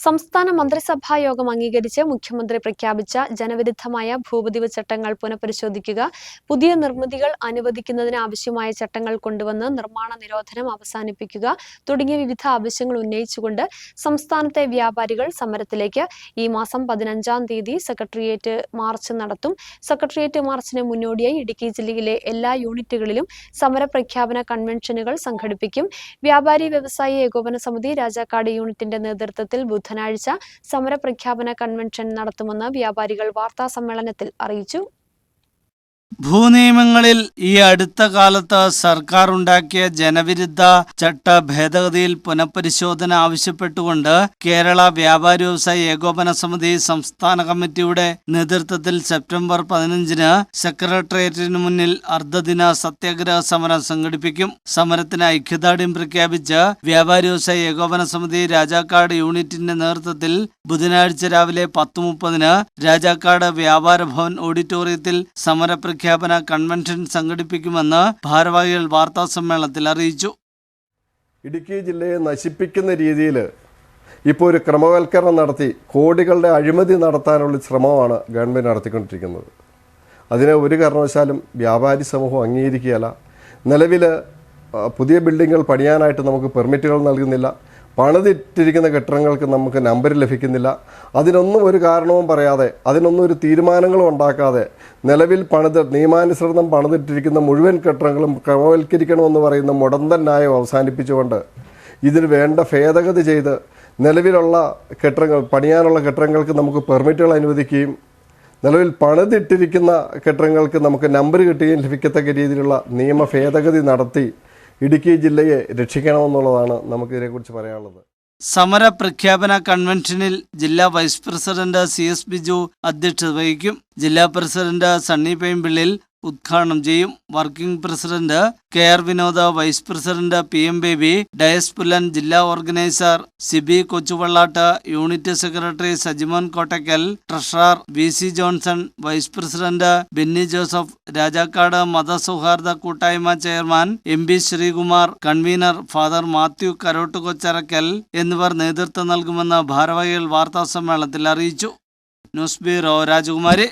സംസ്ഥാന മന്ത്രിസഭാ യോഗം അംഗീകരിച്ച് മുഖ്യമന്ത്രി പ്രഖ്യാപിച്ച ജനവിരുദ്ധമായ ഭൂപതിവ് ചട്ടങ്ങൾ പുനഃപരിശോധിക്കുക പുതിയ നിർമ്മിതികൾ അനുവദിക്കുന്നതിന് ആവശ്യമായ ചട്ടങ്ങൾ കൊണ്ടുവന്ന് നിർമ്മാണ നിരോധനം അവസാനിപ്പിക്കുക തുടങ്ങിയ വിവിധ ആവശ്യങ്ങൾ ഉന്നയിച്ചുകൊണ്ട് സംസ്ഥാനത്തെ വ്യാപാരികൾ സമരത്തിലേക്ക് ഈ മാസം പതിനഞ്ചാം തീയതി സെക്രട്ടേറിയറ്റ് മാർച്ച് നടത്തും. സെക്രട്ടേറിയറ്റ് മാർച്ചിന് മുന്നോടിയായി ഇടുക്കി ജില്ലയിലെ എല്ലാ യൂണിറ്റുകളിലും സമരപ്രഖ്യാപന കൺവെൻഷനുകൾ സംഘടിപ്പിക്കും. വ്യാപാരി വ്യവസായി ഏകോപന സമിതി രാജാക്കാട് യൂണിറ്റിന്റെ നേതൃത്വത്തിൽ ബുധനാഴ്ച സമരപ്രഖ്യാപന കൺവെൻഷൻ നടത്തുമെന്ന് വ്യാപാരികൾ വാർത്താ സമ്മേളനത്തിൽ അറിയിച്ചു. ഭൂനിയമങ്ങളിൽ ഈ അടുത്ത കാലത്ത് സർക്കാർ ഉണ്ടാക്കിയ ജനവിരുദ്ധ ചട്ട ഭേദഗതിയിൽ പുനഃപരിശോധന ആവശ്യപ്പെട്ടുകൊണ്ട് കേരള വ്യാപാരി വ്യവസായ ഏകോപന സമിതി സംസ്ഥാന കമ്മിറ്റിയുടെ നേതൃത്വത്തിൽ സെപ്റ്റംബർ പതിനഞ്ചിന് സെക്രട്ടേറിയറ്റിന് മുന്നിൽ അർദ്ധദിന സത്യാഗ്രഹ സമരം സംഘടിപ്പിക്കും. സമരത്തിന് ഐക്യദാർഢ്യം പ്രഖ്യാപിച്ച് വ്യാപാരി വ്യവസായ ഏകോപന സമിതി രാജാക്കാട് യൂണിറ്റിന്റെ നേതൃത്വത്തിൽ ബുധനാഴ്ച രാവിലെ പത്ത് മുപ്പതിന് രാജാക്കാട് വ്യാപാര ഭവൻ ഓഡിറ്റോറിയത്തിൽ സമരപ്രഖ്യാപന കൺവെൻഷൻ സംഘടിപ്പിക്കുമെന്ന് ഭാരവാഹികൾ വാർത്താ സമ്മേളനത്തിൽ അറിയിച്ചു. ഇടുക്കി ജില്ലയെ നശിപ്പിക്കുന്ന രീതിയിൽ ഇപ്പോൾ ഒരു ക്രമവൽക്കരണം നടത്തി കോടികളുടെ അഴിമതി നടത്താനുള്ള ശ്രമമാണ് ഗവൺമെന്റ് നടത്തിക്കൊണ്ടിരിക്കുന്നത്. അതിനെ ഒരു കാരണവശാലും വ്യാപാരി സമൂഹം അംഗീകരിക്കുകയല്ല. നിലവിൽ പുതിയ ബിൽഡിങ്ങുകൾ പണിയാനായിട്ട് നമുക്ക് പെർമിറ്റുകൾ നൽകുന്നില്ല. പണിതിട്ടിരിക്കുന്ന കെട്ടിടങ്ങൾക്ക് നമുക്ക് നമ്പർ ലഭിക്കുന്നില്ല. അതിനൊന്നും ഒരു കാരണവും പറയാതെ അതിനൊന്നും ഒരു തീരുമാനങ്ങളും ഉണ്ടാക്കാതെ നിലവിൽ പണിത് നിയമാനുസൃതം പണിതിട്ടിരിക്കുന്ന മുഴുവൻ കെട്ടിടങ്ങളും ക്രമവൽക്കരിക്കണമെന്ന് പറയുന്ന മുടന്തൻ ന്യായം അവസാനിപ്പിച്ചുകൊണ്ട് ഇതിന് വേണ്ട ഭേദഗതി ചെയ്ത് നിലവിലുള്ള കെട്ടിടങ്ങൾ പണിയാനുള്ള കെട്ടിടങ്ങൾക്ക് നമുക്ക് പെർമിറ്റുകൾ അനുവദിക്കുകയും നിലവിൽ പണിതിട്ടിരിക്കുന്ന കെട്ടിടങ്ങൾക്ക് നമുക്ക് നമ്പർ കിട്ടുകയും ലഭിക്കത്തക്ക രീതിയിലുള്ള നിയമ ഭേദഗതി നടത്തി ഇടുക്കി ജില്ലയെ രക്ഷിക്കണമെന്നുള്ളതാണ് നമുക്കിതിനെക്കുറിച്ച് പറയാനുള്ളത്. സമര പ്രഖ്യാപന കൺവെൻഷനിൽ ജില്ലാ vice president C S Biju അധ്യക്ഷത വഹിക്കും. ജില്ലാ പ്രസിഡന്റ് സണ്ണി പൈമ്പിള്ളിൽ ഉദ്ഘാടനം ചെയ്യും. Working president K R Vinoda vice president P M Baby Dias Pullan ജില്ലാ organiser Sibi Kochuvallattu unit secretary Sajimon Kottakkal treasurer V C Johnson vice president Benny Joseph Rajakkad മതസൗഹാർദ്ദ കൂട്ടായ്മ chairman M B Sreekumar convener Father Mathew Karott Kocharakkal എന്നിവർ നേതൃത്വം നൽകുമെന്ന് ഭാരവാഹികൾ വാർത്താ സമ്മേളനത്തിൽ അറിയിച്ചു. News bureau രാജകുമാരി.